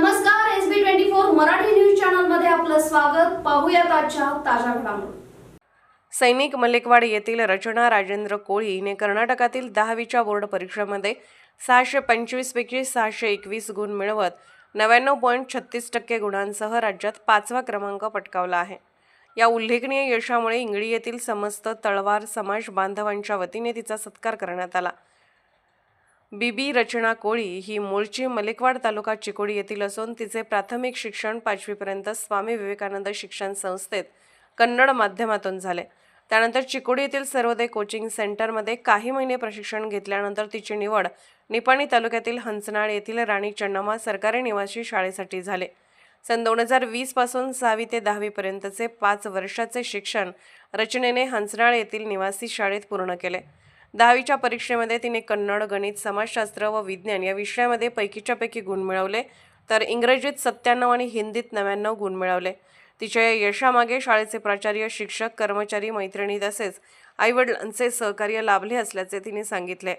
नमस्कार S B twenty four Marathi news चॅनलमध्ये आपलं स्वागत. पाहूयात आजच्या ताज्या घडामोडी. सैनिक मलेकवाड येथील रचना राजेंद्र कोळी हिने कर्नाटकातील दहावीच्या बोर्ड परीक्षेमध्ये सहाशे पंचवीस पैकी सहाशे एकवीस गुण मिळवत नव्याण्णव पॉईंट छत्तीस टक्के गुणांसह राज्यात पाचवा क्रमांक पटकावला आहे. या उल्लेखनीय यशामुळे इंगळी येथील समस्त तळवार समाज बांधवांच्या वतीने तिचा सत्कार करण्यात आला. बीबी रचना कोळी ही मूळची मलिकवाड तालुका चिकोडी येथील असून तिचे प्राथमिक शिक्षण पाचवीपर्यंत स्वामी विवेकानंद शिक्षण संस्थेत कन्नड माध्यमातून झाले. त्यानंतर चिकोडी येथील सर्वोदय कोचिंग सेंटरमध्ये काही महिने प्रशिक्षण घेतल्यानंतर तिची निवड निपाणी तालुक्यातील हंसनाळ येथील राणी चन्नामा सरकारी निवासी शाळेसाठी झाले. सन दोन हजार वीसपासून सहावी ते दहावीपर्यंतचे पाच वर्षाचे शिक्षण रचनेने हंसनाळ येथील निवासी शाळेत पूर्ण केले. दहावीच्या परीक्षेमध्ये तिने कन्नड गणित समाजशास्त्र व विज्ञान या विषयामध्ये पैकीच्या पैकी गुण मिळवले. तर इंग्रजीत सत्त्याण्णव आणि हिंदीत नव्याण्णव गुण मिळवले. तिच्या या यशामागे शाळेचे प्राचार्य शिक्षक कर्मचारी मैत्रिणी तसेच आईवडिलांचे सहकार्य लाभले असल्याचे तिने सांगितले.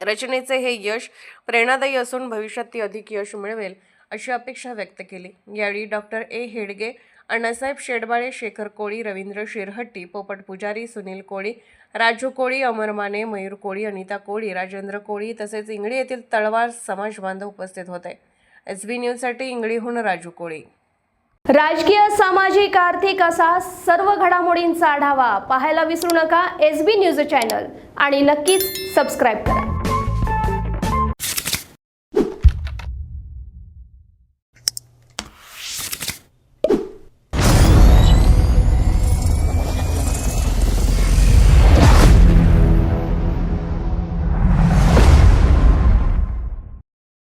रचनेचे हे यश प्रेरणादायी असून भविष्यात ती अधिक यश मिळवेल अशी अपेक्षा व्यक्त केली. यावेळी डॉक्टर ए. हेडगे अण्णासाहेब शेडबाळे शेखर कोळी रवींद्र शिरहट्टी पोपट पुजारी सुनील कोळी राजू कोळी अमर माने मयूर कोळी अनिता कोळी राजेंद्र कोळी तसेच इंगळी येथील तळवार समाज बांधव उपस्थित होते. एस बी न्यूजसाठी इंगळीहून राजू कोळी. राजकीय सामाजिक आर्थिक असा सर्व घडामोडींचा आढावा पाहायला विसरू नका एस बी न्यूज चॅनल आणि नक्कीच सबस्क्राईब करा.